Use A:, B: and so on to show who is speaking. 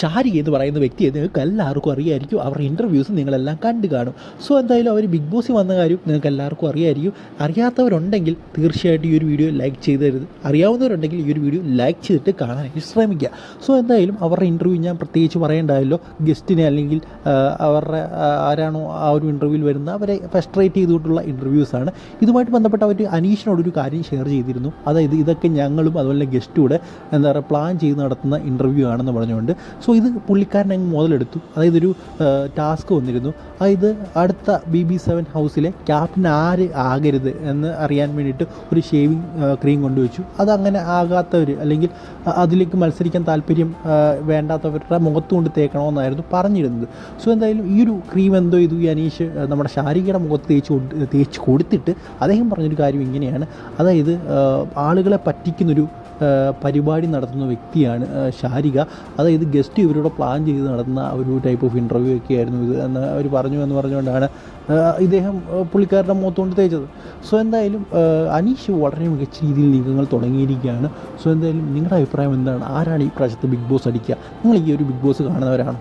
A: ഷാരി എന്ന് പറയുന്ന വ്യക്തിയെ നിങ്ങൾക്ക് എല്ലാവർക്കും അറിയായിരിക്കും. അവരുടെ ഇന്റർവ്യൂസ് നിങ്ങളെല്ലാം കണ്ടു കാണും. സോ എന്തായാലും അവർ ബിഗ് ബോസിൽ വന്ന കാര്യം നിങ്ങൾക്ക് എല്ലാവർക്കും അറിയായിരിക്കും. അറിയാത്തവരുണ്ടെങ്കിൽ തീർച്ചയായിട്ടും ഈ ഒരു വീഡിയോ ലൈക്ക് ചെയ്ത് തരുത് അറിയാവുന്നവരുണ്ടെങ്കിൽ ഈ ഒരു വീഡിയോ ലൈക്ക് ചെയ്തിട്ട് കാണാനായിട്ട് ശ്രമിക്കുക. സോ എന്തായാലും അവരുടെ ഇന്റർവ്യൂ ഞാൻ പ്രത്യേകിച്ച് പറയേണ്ടതല്ലോ ഗസ്റ്റിനെ അല്ലെങ്കിൽ അവരുടെ ആരാണോ ആ ഒരു ഇന്റർവ്യൂവിൽ വരുന്ന അവരെ ഫസ്ട്രേറ്റ് ചെയ്തുകൊണ്ടുള്ള ഇന്റർവ്യൂസാണ് ഇതുമായിട്ട് ബന്ധപ്പെട്ട് അവർ അനീഷിനോടൊരു കാര്യം ഷെയർ ചെയ്തിരുന്നു. അതായത് ഇതൊക്കെ ഞങ്ങളും അതുപോലെ ഗസ്റ്റും കൂടെ എന്താ പറയുക പ്ലാൻ ചെയ്ത് നടത്തുന്ന ഇന്റർവ്യൂ ആണെന്ന് പറഞ്ഞുകൊണ്ട്. സോ ഇത് പുള്ളിക്കാരൻ അങ്ങ് മുതലെടുത്തു. അതായത് ഒരു ടാസ്ക് വന്നിരുന്നു. അതായത് അടുത്ത ബി ബി സെവൻ ഹൗസിലെ ക്യാപ്റ്റൻ ആര് ആകരുത് എന്ന് അറിയാൻ വേണ്ടിയിട്ട് ഒരു ഷേവിങ് ക്രീം കൊണ്ടുവച്ചു. അത് അങ്ങനെ ആകാത്തവർ അല്ലെങ്കിൽ അതിലേക്ക് മത്സരിക്കാൻ താല്പര്യം വേണ്ടാത്തവരുടെ മുഖത്ത് കൊണ്ട് തേക്കണമെന്നായിരുന്നു പറഞ്ഞിരുന്നത്. സോ എന്തായാലും ഈ ഒരു ക്രീം എന്തോ ഇത് അനീഷ് നമ്മുടെ ശാരികയുടെ മുഖത്ത് തേച്ച് തേച്ച് കൊടുത്തിട്ട് അദ്ദേഹം പറഞ്ഞൊരു കാര്യം ഇങ്ങനെയാണ്. അതായത് ആളുകളെ പറ്റിക്കുന്നൊരു പരിപാടി നടത്തുന്ന വ്യക്തിയാണ് ഷാരിക അതായത് ഗസ്റ്റ് ഇവരോട് പ്ലാൻ ചെയ്ത് നടത്തുന്ന ഒരു ടൈപ്പ് ഓഫ് ഇന്റർവ്യൂ ഒക്കെ ആയിരുന്നു ഇത് എന്ന് അവർ പറഞ്ഞു എന്ന് പറഞ്ഞുകൊണ്ടാണ് ഇദ്ദേഹം പുള്ളിക്കാരുടെ മുഖത്തുകൊണ്ട് തേച്ചത്. സോ എന്തായാലും അനീഷ് വളരെ മികച്ച രീതിയിൽ നീക്കങ്ങൾ തുടങ്ങിയിരിക്കുകയാണ്. സോ എന്തായാലും നിങ്ങളുടെ അഭിപ്രായം എന്താണ്? ആരാണ് ഈ പ്രാവശ്യത്തെ ബിഗ് ബോസ് അടിക്കുക? നിങ്ങൾ ഈ ഒരു ബിഗ് ബോസ് കാണുന്നവരാണ്?